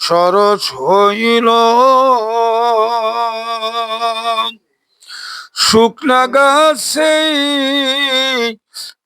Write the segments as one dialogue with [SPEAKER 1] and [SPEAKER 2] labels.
[SPEAKER 1] সরস হইল। শুকনা গাছে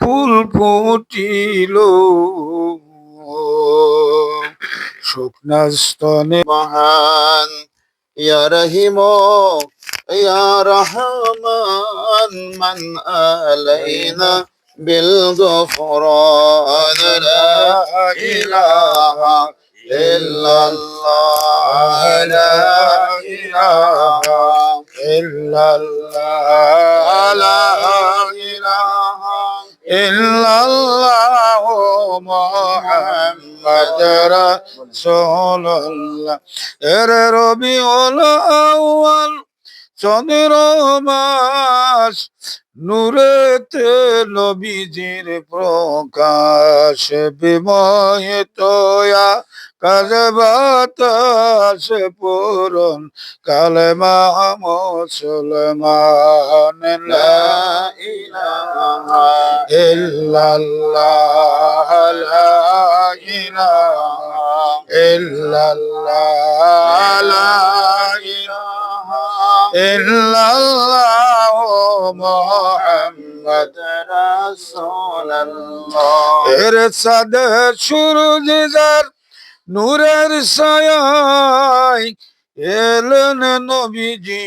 [SPEAKER 1] ফুল ফুটিল। শুকনা স্তনে
[SPEAKER 2] মহান, ইয়া রহিম, ইয়া রহমান, মান আলাইনা বিল গফরান, লা ইল্লাল্লাহ লা ইলাহা
[SPEAKER 1] ইল্লাল্লাহ লা ইলাহা ইল্লাল্লাহ মুহাম্মদ রাসূলুল্লাহ এর রবিউল আউয়াল চন্দ্র মাস নূরেতে প্রকাশ বিমোহিত কাজ বাতাস পূরণ কালেমা মুসলমান লা
[SPEAKER 2] ইলাহা
[SPEAKER 1] ইল্লাল্লাহ লা ইলাহা ইল্লাল্লাহ লা ইলাহা নূরের ছায়ায় এলেন নবীজি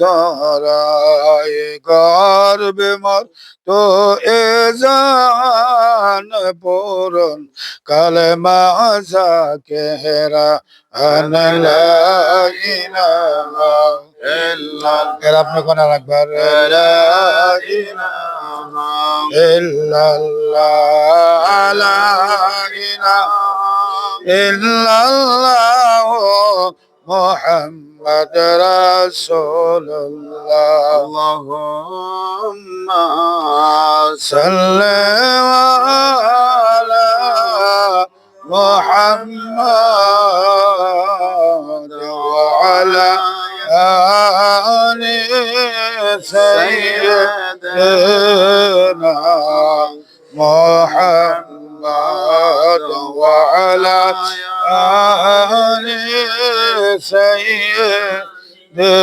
[SPEAKER 1] ধরায়। গর্বে মর তো এ জান পূরণ কালে মাজা কেহরা এর আপনি কোন
[SPEAKER 2] লা
[SPEAKER 1] ইল্লাল্লাহ إلا الله محمد رسول الله.
[SPEAKER 2] اللهم
[SPEAKER 1] صل على محمد وعلى آل سيدنا محمد. وعلى آل سيدنا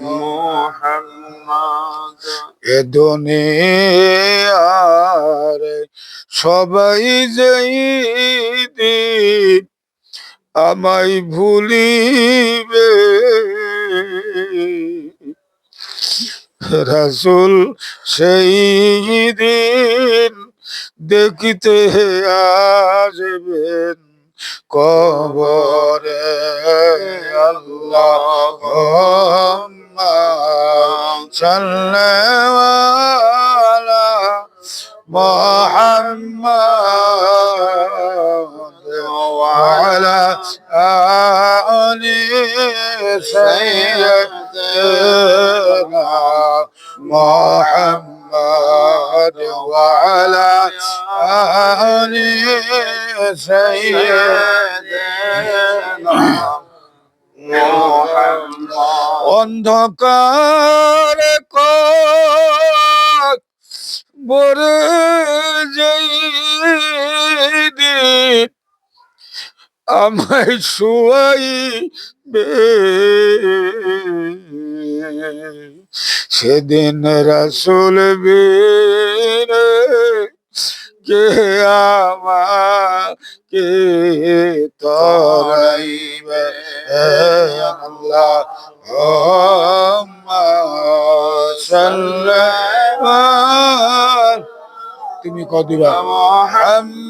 [SPEAKER 2] محمد
[SPEAKER 1] এ দুনিয়ার সবাই যেই দিন আমায় ভুলিবে রাসুল সেই দিন দেখিতে আসবেন কবরে। আল্লাহ সাল্লাল্লাহ মোহাম্মদ ওয়ালা আলি সাইয়্যিদিনা মোহাম্মদ محمد وعلى آل سيدنا
[SPEAKER 2] محمد
[SPEAKER 1] অন্ধকার বরে যেই দিন আমায় শুয়াইবে সেদিন রাসুল বীর কে আমাকে তরাইবে আল্লাহ তুমি কদিবা মোহাম্মদ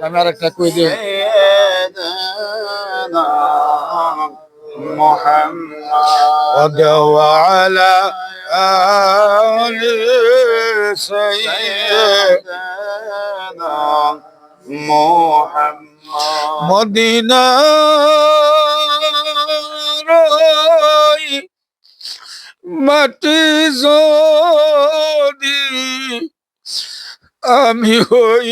[SPEAKER 1] আমি আরেকটা কই দিই?
[SPEAKER 2] محمد
[SPEAKER 1] وعلى آل سيدنا
[SPEAKER 2] سيدنا محمد
[SPEAKER 1] মদিনার ওই মাটি যদি আমি হই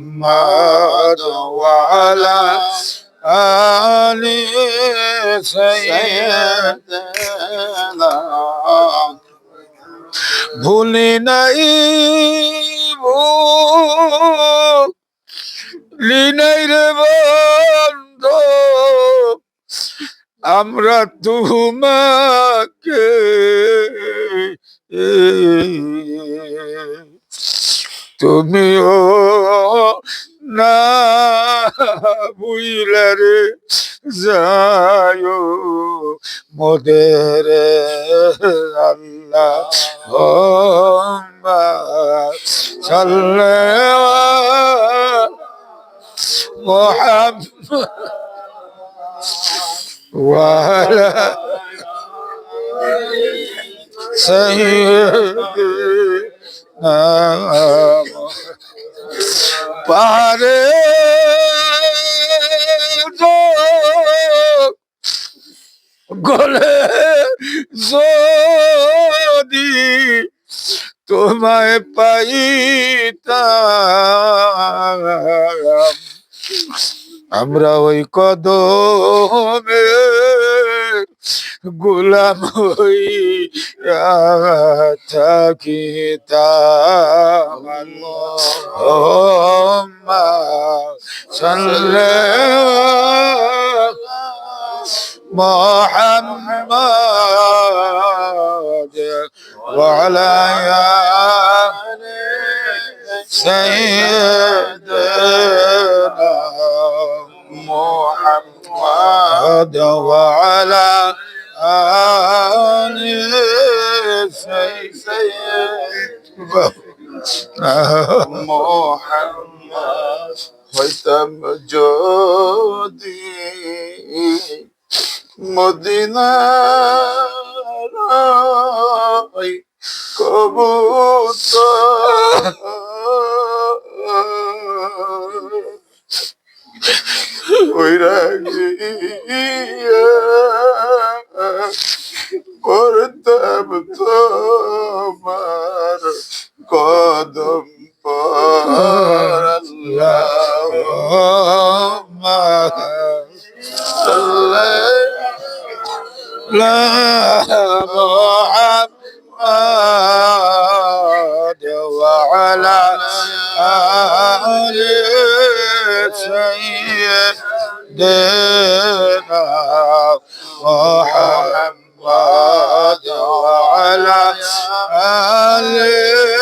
[SPEAKER 1] محمد وعلى آل سيدنا
[SPEAKER 2] سيدنا
[SPEAKER 1] ভুলি নাই ভুলি নাই রে বন্ধ আমরা তোমাকে তুমিও না বুইলে রে যায় মোদের আল্লাহ সাল্লে মোহাম্মদ ওয়ালা সাইয়্যিদ। পারে গলে যদি তোমায় পাইতাম আমরা ওই কদমে গোলাম হই থাকিতাম আল্লাহুম্মা সাল্লি محمد وعلى آل سيدنا محمد وعلى آل سيدنا
[SPEAKER 2] মোহাম্মদ হইতাম যদি মদিনার কবুতর ওইরা গিয়া করতাম তোমার কদম পর আল্লাহ
[SPEAKER 1] لا محمد وعلى آل سيدنا محمد على آله